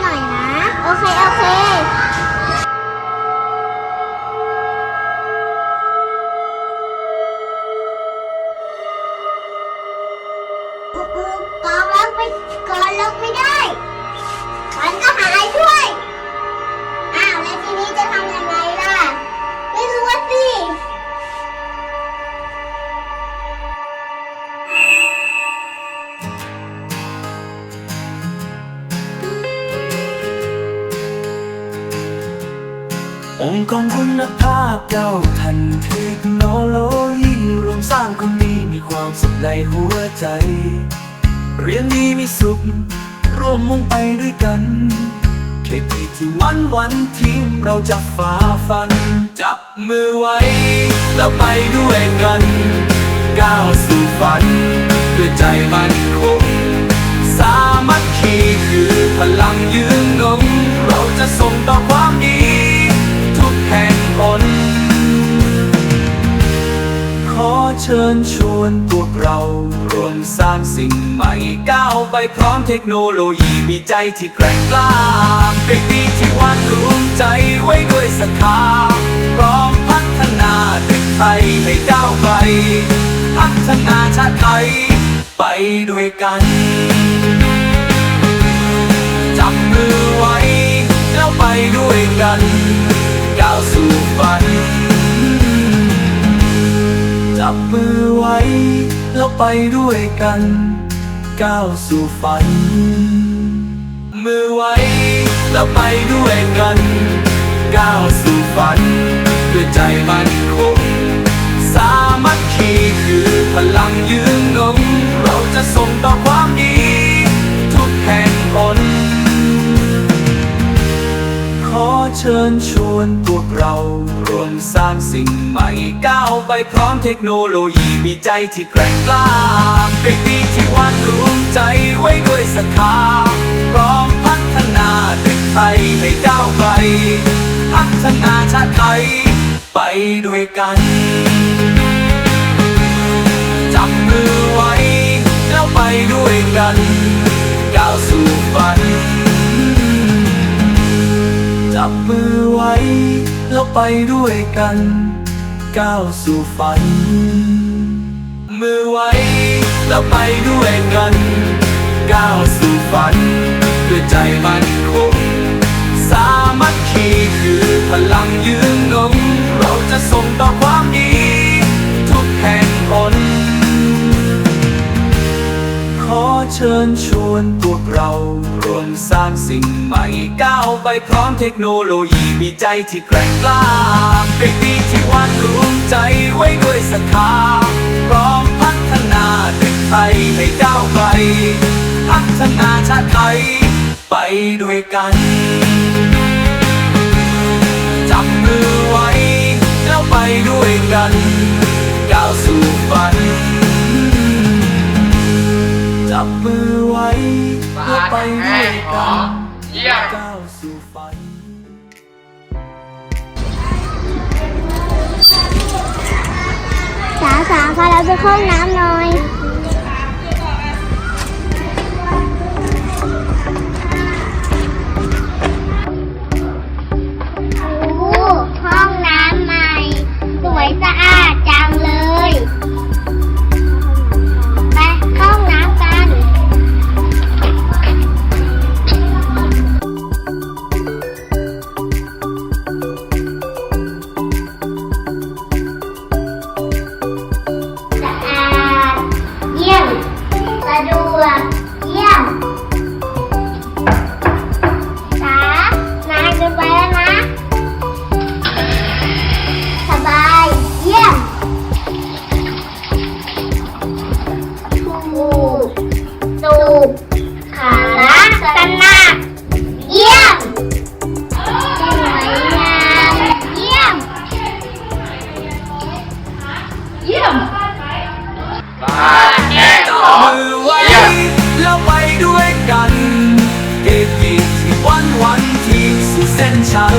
หน่อยนะ โอเค โอเคกองลงไปกองลงไม่ได้ขันก็หายด้วย องค์กรคุณภาพเก้าทันเทคโนโลยีรวมสร้างคนนี้มีความสุขในหัวใจ เรียนดีมีสุข ร่วมมุ่งไปด้วยกันเคปีที่วันวันทีมเราจะฝ่าฟัน จับมือไว้ แล้วไปด้วยกันก้าวสู่ฝันด้วยใจมันคงสามัคคีคือพลังยืนยงเราจะส่งต่อความดี เชิญชวนพวกเรารวมสร้างสิ่งใหม่ก้าวไปพร้อมเทคโนโลยีมีใจที่แกร่งกล้าเป็นดีที่วาดรวมใจไว้ด้วยศรัทธาพร้อมพัฒนาเด็กไทยให้ก้าวไกลพัฒนาชาติไทยไปด้วยกัน แล้วไปด้วยกัน ก้าวสู่ฝัน มือไว้แล้วไปด้วยกัน ก้าวสู่ฝัน ด้วยใจมันคงสามัคคีคือพลังยืนงงเราจะส่งต่อความ เชิญชวนพวกเรารวมสร้างสิ่งใหม่ก้าวไปพร้อมเทคโนโลยีมีใจที่แกร่งกล้าเป็นดีที่วาดรวมใจไว้ด้วยศรัทธาพร้อมพัฒนาตึกไทยให้ก้าวไปพัฒนาชาติไทยไปด้วยกัน มือไว้ แล้วไปด้วยกัน ก้าวสู่ฝัน มือไว้ แล้วไปด้วยกัน ก้าวสู่ฝันด้วยใจมันคง เชิญชวนพวกเราร่วมสร้างสิ่งใหม่ก้าวไปพร้อมเทคโนโลยีมีใจที่แกร่งกล้าเป็นดีที่วันรวมใจไว้ด้วยศรัทธาพร้อมพัฒนาเด็กไทยให้ก้าวไปพัฒนาชาติไทยไปด้วยกัน เยี่ยมก้าวสู่ฝันสาวสาวพาเราไปเข้าห้องน้ำหน่อย โอ้ห้องน้ำใหม่ สวยสะอาดจังเลย เส้นชัย